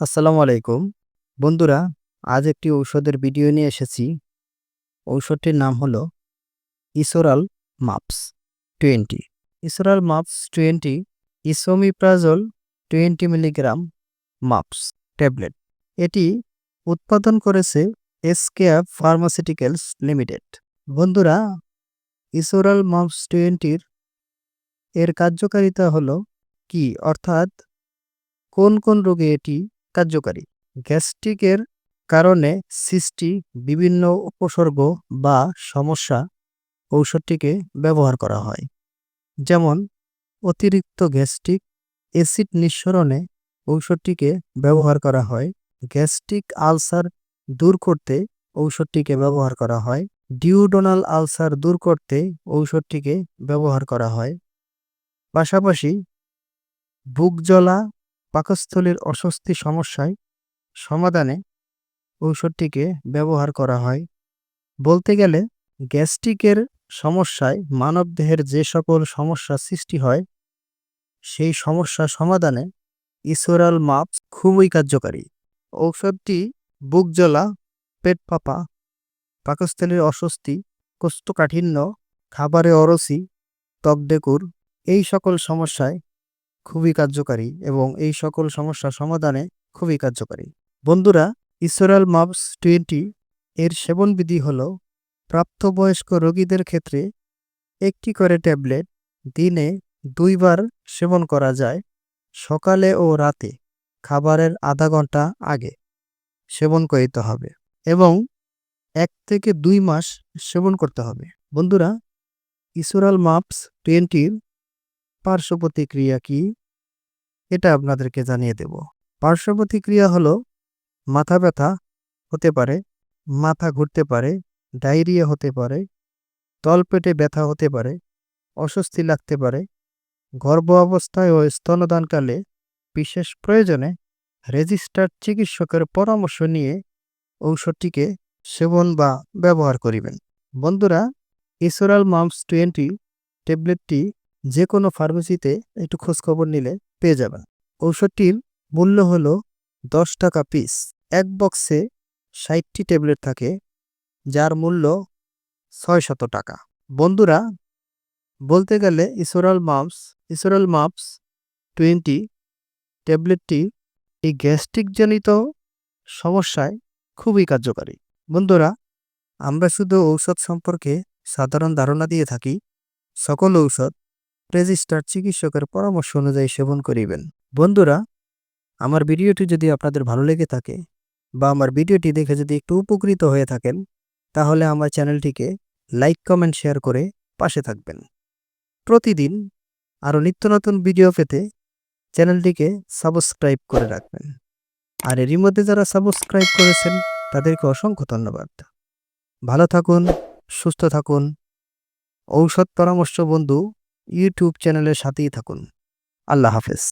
আসসালামু আলাইকুম। বন্ধুরা, আজ একটি ঔষধের ভিডিও নিয়ে এসেছি। ঔষধটির নাম হলো Esoral MUPS twenty. Esoral MUPS twenty esomeprazole twenty milligram MUPS tablet. এটি উৎপাদন করেছে এসকেএফ ফার্মাসিউটিক্যালস লিমিটেড। বন্ধুরা, ইসোরাল মাপস টোয়েন্টির এর কার্যকারিতা হলো কি? অর্থাৎ কোন কোন রোগে এটি কার্যকারী। গ্যাস্ট্রিকের কারণে সৃষ্টি বিভিন্ন উপসর্গ বা সমস্যা ঔষধটিকে ব্যবহার করা হয়। যেমন, অতিরিক্ত গ্যাস্ট্রিক অ্যাসিড নিঃসরণে ঔষধটিকে ব্যবহার করা হয়। গ্যাস্ট্রিক আলসার দূর করতে ঔষধটিকে ব্যবহার করা হয়। ডিউডোনাল আলসার দূর করতে ঔষধটিকে ব্যবহার করা হয়। পাশাপাশি, বুক জ্বলা পাকস্থলীর অস্বস্তি সমস্যায় সমাধানে ঔষধটিকে ব্যবহার করা হয়। বলতে গেলে, গ্যাস্ট্রিকের সমস্যায় মানবদেহের যে সকল সমস্যা সৃষ্টি হয়, সেই সমস্যা সমাধানে ইসোরাল মাপ খুবই কার্যকারী। ঔষধটি বুক জ্বলা পেট ফাঁপা পাকস্থলীর অস্বস্তি, কোষ্ঠকাঠিন্য, খাবারে অরসি ত্বকডেকুর এই সকল সমস্যায় খুবই কার্যকারী এবং এই সকল সমস্যা সমাধানে খুবই কার্যকারী। বন্ধুরা ইসোরাল মাপস টোয়েন্টি এর সেবনবিধি হল, প্রাপ্তবয়স্ক রোগীদের ক্ষেত্রে একটি করে ট্যাবলেট দিনে দুইবার সেবন করা যায় সকালে ও রাতে, খাবারের আধা ঘণ্টা আগে সেবন করিতে হবে এবং এক থেকে দুই মাস সেবন করতে হবে। বন্ধুরা ইসোরাল মাপস টোয়েন্টির পার্শ্ব প্রতিক্রিয়া কি? এটা আপনাদেরকে জানিয়ে দেব। পার্শ্ব প্রতিক্রিয়া হলো, মাথা ব্যথা হতে পারে, মাথা ঘুরতে পারে, ডায়রিয়া হতে পারে, তলপেটে ব্যথা হতে পারে, অস্বস্তি লাগতে পারে, গর্ভ অবস্থায় ও স্তনদানকালে বিশেষ প্রয়োজনে রেজিস্টার্ড চিকিৎসকের পরামর্শ নিয়ে ঔষধটিকে সেবন বা ব্যবহার করিবেন। বন্ধুরা ইসোরাল মামস টোয়েন্টি ট্যাবলেটটি যে কোনো ফার্মেসিতে একটু খোঁজখবর নিলে পেয়ে যাবেন। ঔষধটির মূল্য হলো দশ টাকা পিস এক বক্সে ষাটটি ট্যাবলেট থাকে, যার মূল্য ছয় শত টাকা। বন্ধুরা, বলতে গেলে Esoral MUPS Esoral MUPS twenty ট্যাবলেটটি এই গ্যাস্ট্রিকজনিত সমস্যায় খুবই কার্যকারী। বন্ধুরা, আমরা শুধু ঔষধ সম্পর্কে সাধারণ ধারণা দিয়ে থাকি, সকল ঔষধ রেজিস্টার চিকিৎসকের পরামর্শ অনুযায়ী সেবন করিবেন। বন্ধুরা, আমার ভিডিওটি যদি আপনাদের ভালো লেগে থাকে বা আমার ভিডিওটি দেখে যদি একটু উপকৃত হয়ে থাকেন, তাহলে আমার চ্যানেলটিকে লাইক, কমেন্ট, শেয়ার করে পাশে থাকবেন। প্রতিদিন আরও নিত্য নতুন ভিডিও পেতে চ্যানেলটিকে সাবস্ক্রাইব করে রাখবেন। আর এরই মধ্যে যারা সাবস্ক্রাইব করেছেন, তাদেরকে অসংখ্য ধন্যবাদ। ভালো থাকুন, সুস্থ থাকুন। ঔষধ পরামর্শ বন্ধু ইউটিউব চ্যানেলের সাথেই থাকুন। আল্লাহ হাফেজ।